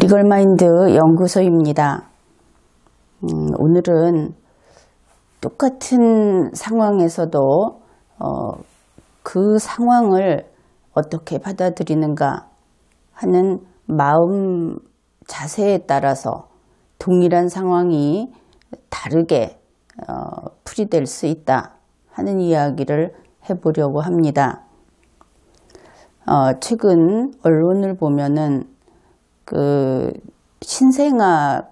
리걸마인드 연구소입니다. 음, 오늘은 똑같은 상황에서도 어, 그 상황을 어떻게 받아들이는가 하는 마음 자세에 따라서 동일한 상황이 다르게 어, 풀이될 수 있다 하는 이야기를 해보려고 합니다. 어, 최근 언론을 보면은 그 신생아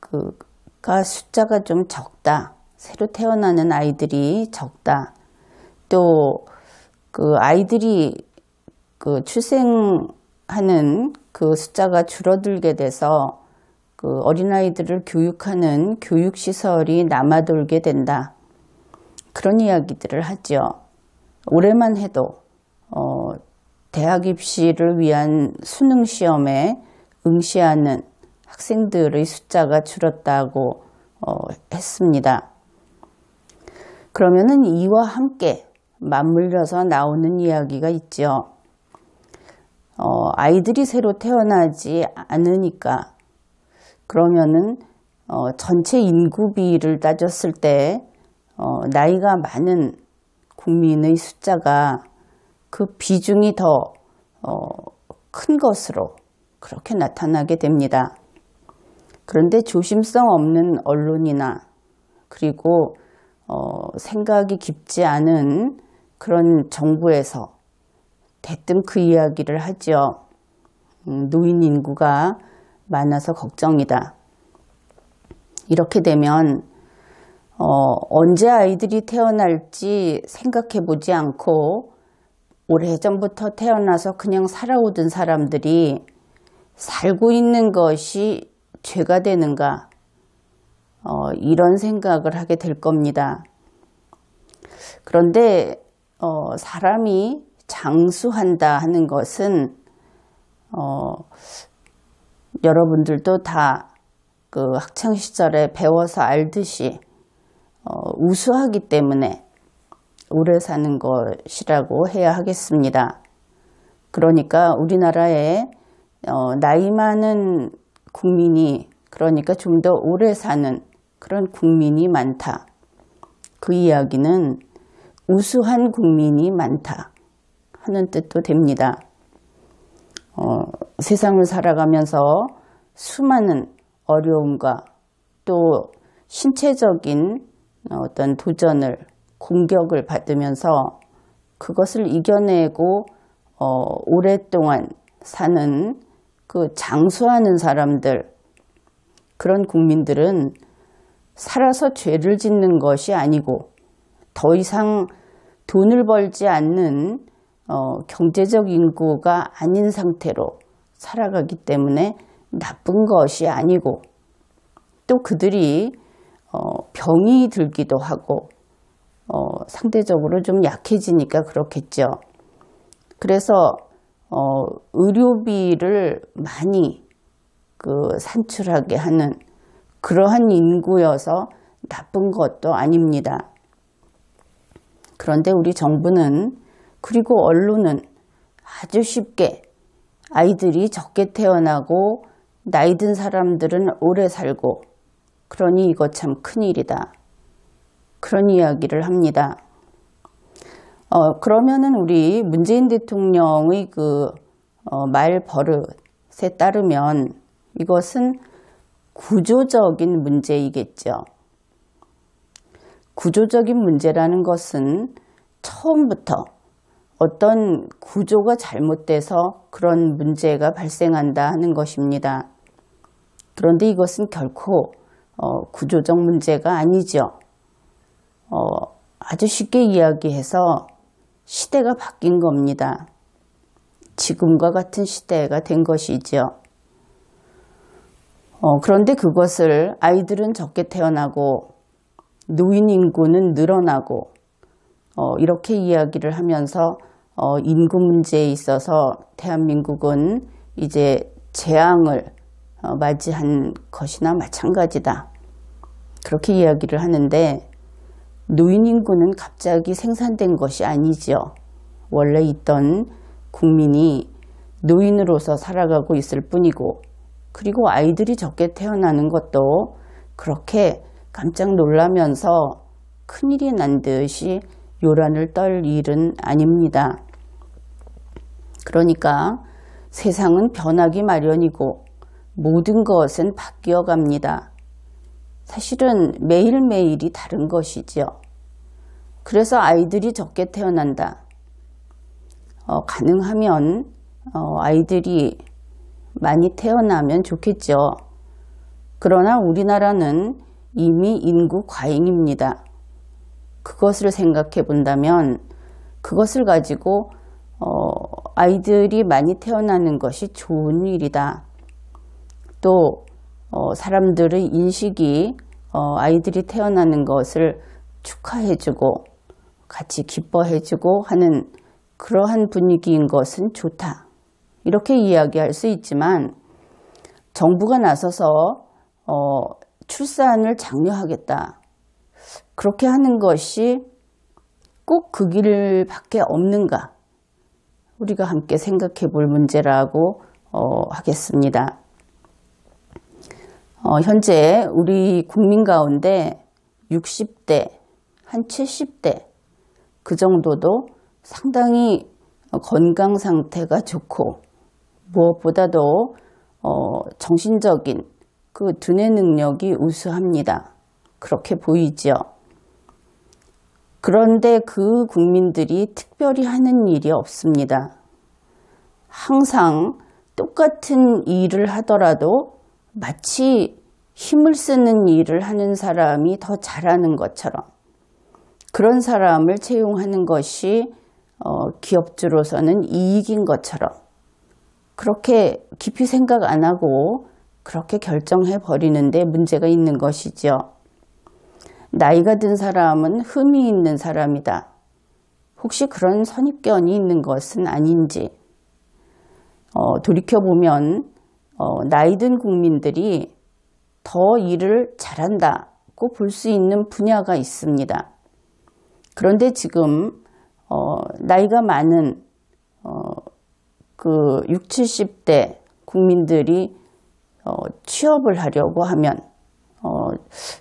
그가 숫자가 좀 적다. 새로 태어나는 아이들이 적다. 또 그 아이들이 그 출생하는 그 숫자가 줄어들게 돼서 그 어린아이들을 교육하는 교육시설이 남아돌게 된다. 그런 이야기들을 하죠. 올해만 해도, 어, 대학 입시를 위한 수능 시험에 응시하는 학생들의 숫자가 줄었다고 어, 했습니다. 그러면은 이와 함께 맞물려서 나오는 이야기가 있죠. 어, 아이들이 새로 태어나지 않으니까 그러면은 어, 전체 인구비를 따졌을 때 어, 나이가 많은 국민의 숫자가 그 비중이 더큰 어, 것으로 그렇게 나타나게 됩니다. 그런데 조심성 없는 언론이나 그리고 어, 생각이 깊지 않은 그런 정부에서 대뜸 그 이야기를 하죠. 음, 노인 인구가 많아서 걱정이다. 이렇게 되면 어, 언제 아이들이 태어날지 생각해 보지 않고 오래전부터 태어나서 그냥 살아오던 사람들이 살고 있는 것이 죄가 되는가? 어, 이런 생각을 하게 될 겁니다. 그런데 어, 사람이 장수한다 하는 것은 어, 여러분들도 다 그 학창 시절에 배워서 알듯이 어, 우수하기 때문에 오래 사는 것이라고 해야 하겠습니다. 그러니까 우리나라에 어, 나이 많은 국민이 그러니까 좀 더 오래 사는 그런 국민이 많다. 그 이야기는 우수한 국민이 많다 하는 뜻도 됩니다. 어, 세상을 살아가면서 수많은 어려움과 또 신체적인 어떤 도전을 공격을 받으면서 그것을 이겨내고 어, 오랫동안 사는 그 장수하는 사람들, 그런 국민들은 살아서 죄를 짓는 것이 아니고 더 이상 돈을 벌지 않는 어, 경제적 인구가 아닌 상태로 살아가기 때문에 나쁜 것이 아니고 또 그들이 어, 병이 들기도 하고 어, 상대적으로 좀 약해지니까 그렇겠죠. 그래서 어, 의료비를 많이 그 산출하게 하는 그러한 인구여서 나쁜 것도 아닙니다. 그런데 우리 정부는 그리고 언론은 아주 쉽게 아이들이 적게 태어나고 나이 든 사람들은 오래 살고 그러니 이거 참 큰일이다. 그런 이야기를 합니다. 어, 그러면은 우리 문재인 대통령의 그, 어, 말 버릇에 따르면 이것은 구조적인 문제이겠죠. 구조적인 문제라는 것은 처음부터 어떤 구조가 잘못돼서 그런 문제가 발생한다 하는 것입니다. 그런데 이것은 결코 어, 구조적 문제가 아니죠. 어, 아주 쉽게 이야기해서 시대가 바뀐 겁니다. 지금과 같은 시대가 된 것이죠. 어, 그런데 그것을 아이들은 적게 태어나고 노인 인구는 늘어나고 어, 이렇게 이야기를 하면서 어, 인구 문제에 있어서 대한민국은 이제 재앙을 어, 맞이한 것이나 마찬가지다. 그렇게 이야기를 하는데 노인 인구는 갑자기 생산된 것이 아니죠. 원래 있던 국민이 노인으로서 살아가고 있을 뿐이고 그리고 아이들이 적게 태어나는 것도 그렇게 깜짝 놀라면서 큰일이 난 듯이 요란을 떨 일은 아닙니다. 그러니까 세상은 변하기 마련이고 모든 것은 바뀌어 갑니다. 사실은 매일매일이 다른 것이지요. 그래서 아이들이 적게 태어난다. 어, 가능하면 어, 아이들이 많이 태어나면 좋겠죠. 그러나 우리나라는 이미 인구 과잉입니다. 그것을 생각해 본다면 그것을 가지고 어, 아이들이 많이 태어나는 것이 좋은 일이다. 또 어, 사람들의 인식이 어, 아이들이 태어나는 것을 축하해주고 같이 기뻐해주고 하는 그러한 분위기인 것은 좋다. 이렇게 이야기할 수 있지만 정부가 나서서 어, 출산을 장려하겠다. 그렇게 하는 것이 꼭 그 길밖에 없는가? 우리가 함께 생각해 볼 문제라고 어, 하겠습니다. 어, 현재 우리 국민 가운데 60대, 한 70대 그 정도도 상당히 건강 상태가 좋고 무엇보다도 어, 정신적인 그 두뇌 능력이 우수합니다. 그렇게 보이죠. 그런데 그 국민들이 특별히 하는 일이 없습니다. 항상 똑같은 일을 하더라도 마치 힘을 쓰는 일을 하는 사람이 더 잘하는 것처럼 그런 사람을 채용하는 것이 어, 기업주로서는 이익인 것처럼 그렇게 깊이 생각 안 하고 그렇게 결정해 버리는데 문제가 있는 것이죠. 나이가 든 사람은 흠이 있는 사람이다. 혹시 그런 선입견이 있는 것은 아닌지 어, 돌이켜보면 어, 나이 든 국민들이 더 일을 잘한다고 볼 수 있는 분야가 있습니다. 그런데 지금 어, 나이가 많은 어, 그 60, 70대 국민들이 어, 취업을 하려고 하면 어,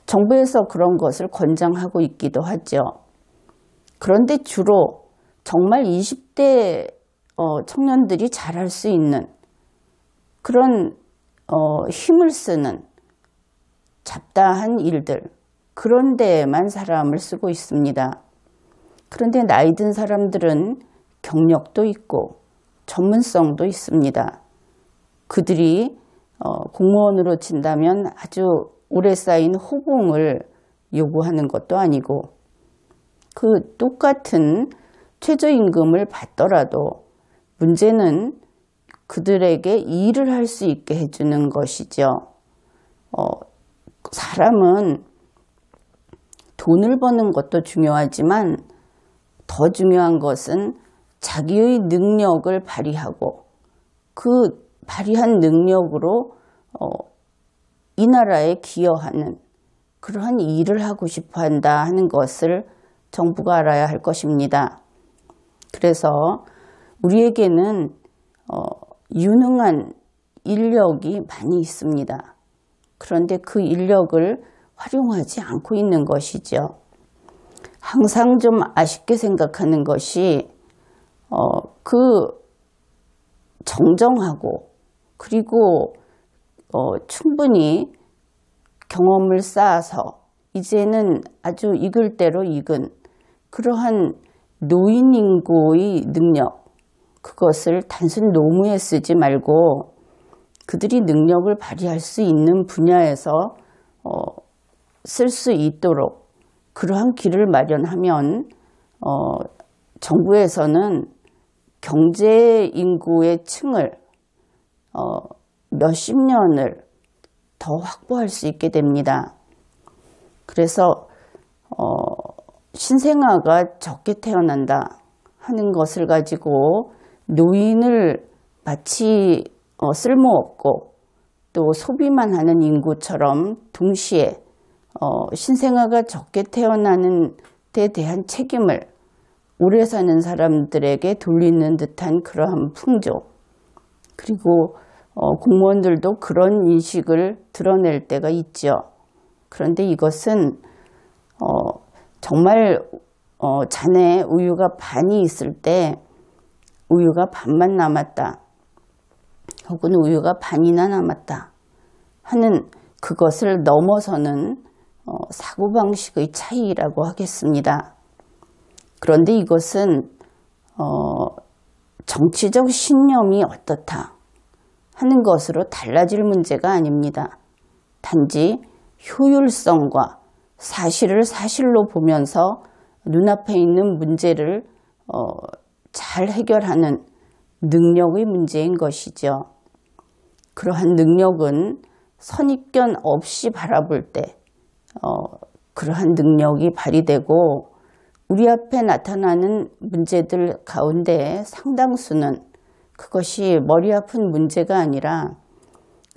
정부에서 그런 것을 권장하고 있기도 하죠. 그런데 주로 정말 20대 어, 청년들이 잘할 수 있는 그런 어, 힘을 쓰는 잡다한 일들 그런 데에만 사람을 쓰고 있습니다. 그런데 나이 든 사람들은 경력도 있고 전문성도 있습니다. 그들이 어, 공무원으로 친다면 아주 오래 쌓인 호봉을 요구하는 것도 아니고 그 똑같은 최저임금을 받더라도 문제는 그들에게 일을 할 수 있게 해주는 것이죠. 어, 사람은 돈을 버는 것도 중요하지만 더 중요한 것은 자기의 능력을 발휘하고 그 발휘한 능력으로 어, 이 나라에 기여하는 그러한 일을 하고 싶어 한다 하는 것을 정부가 알아야 할 것입니다. 그래서 우리에게는 어, 유능한 인력이 많이 있습니다. 그런데 그 인력을 활용하지 않고 있는 것이죠. 항상 좀 아쉽게 생각하는 것이 어, 그 정정하고 그리고 어, 충분히 경험을 쌓아서 이제는 아주 익을 대로 익은 그러한 노인 인구의 능력 그것을 단순 노무에 쓰지 말고 그들이 능력을 발휘할 수 있는 분야에서 어, 쓸 수 있도록 그러한 길을 마련하면 어, 정부에서는 경제 인구의 층을 어, 몇십 년을 더 확보할 수 있게 됩니다. 그래서 어, 신생아가 적게 태어난다 하는 것을 가지고 노인을 마치 어, 쓸모없고 또 소비만 하는 인구처럼 동시에 어, 신생아가 적게 태어나는 데 대한 책임을 오래 사는 사람들에게 돌리는 듯한 그러한 풍조 그리고 어, 공무원들도 그런 인식을 드러낼 때가 있죠. 그런데 이것은 어, 정말 어, 잔에 우유가 반이 있을 때 우유가 반만 남았다. 혹은 우유가 반이나 남았다. 하는 그것을 넘어서는 어, 사고방식의 차이라고 하겠습니다. 그런데 이것은 어, 정치적 신념이 어떻다 하는 것으로 달라질 문제가 아닙니다. 단지 효율성과 사실을 사실로 보면서 눈앞에 있는 문제를 어, 잘 해결하는 능력의 문제인 것이죠. 그러한 능력은 선입견 없이 바라볼 때 어, 그러한 능력이 발휘되고 우리 앞에 나타나는 문제들 가운데 상당수는 그것이 머리 아픈 문제가 아니라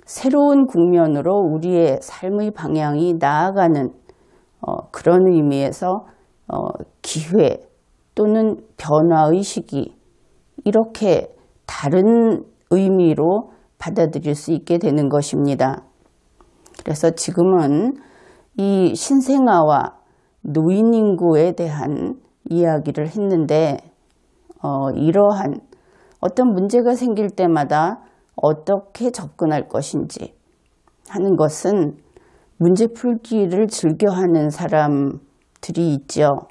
새로운 국면으로 우리의 삶의 방향이 나아가는 어, 그런 의미에서 어, 기회 또는 변화의 시기 이렇게 다른 의미로 받아들일 수 있게 되는 것입니다. 그래서 지금은 이 신생아와 노인 인구에 대한 이야기를 했는데 어, 이러한 어떤 문제가 생길 때마다 어떻게 접근할 것인지 하는 것은 문제 풀기를 즐겨하는 사람들이 있죠.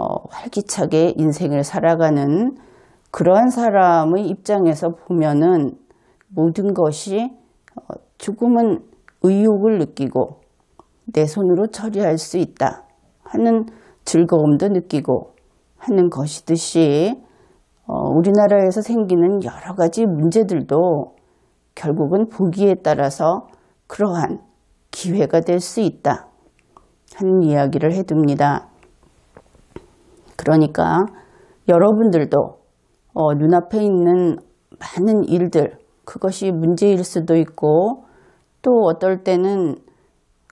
어, 활기차게 인생을 살아가는 그러한 사람의 입장에서 보면은 모든 것이 어, 조금은 의욕을 느끼고 내 손으로 처리할 수 있다 하는 즐거움도 느끼고 하는 것이듯이 어, 우리나라에서 생기는 여러 가지 문제들도 결국은 보기에 따라서 그러한 기회가 될 수 있다 하는 이야기를 해둡니다. 그러니까 여러분들도 어, 눈앞에 있는 많은 일들 그것이 문제일 수도 있고 또 어떨 때는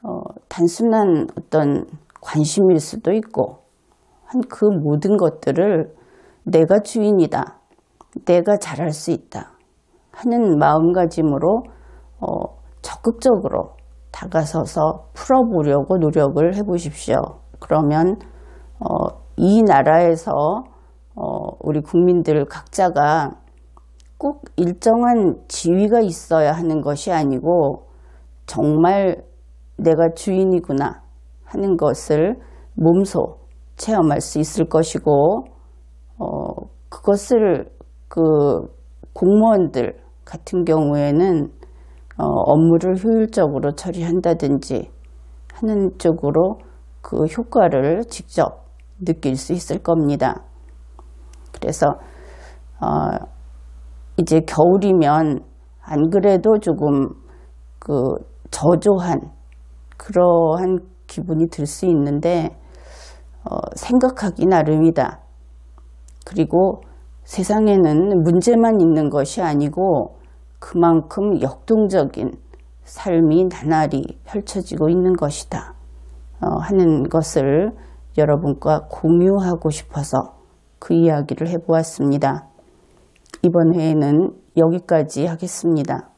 어, 단순한 어떤 관심일 수도 있고 한 그 모든 것들을 내가 주인이다. 내가 잘할 수 있다. 하는 마음가짐으로 어, 적극적으로 다가서서 풀어보려고 노력을 해 보십시오. 그러면 어, 이 나라에서 어, 우리 국민들 각자가 꼭 일정한 지위가 있어야 하는 것이 아니고 정말 내가 주인이구나 하는 것을 몸소 체험할 수 있을 것이고 어, 그것을 그 공무원들 같은 경우에는 어, 업무를 효율적으로 처리한다든지 하는 쪽으로 그 효과를 직접 느낄 수 있을 겁니다. 그래서 어, 이제 겨울이면 안 그래도 조금 그 저조한 그러한 기분이 들 수 있는데 어, 생각하기 나름이다. 그리고 세상에는 문제만 있는 것이 아니고 그만큼 역동적인 삶이 나날이 펼쳐지고 있는 것이다. 어, 하는 것을 여러분과 공유하고 싶어서 그 이야기를 해보았습니다. 이번 회에는 여기까지 하겠습니다.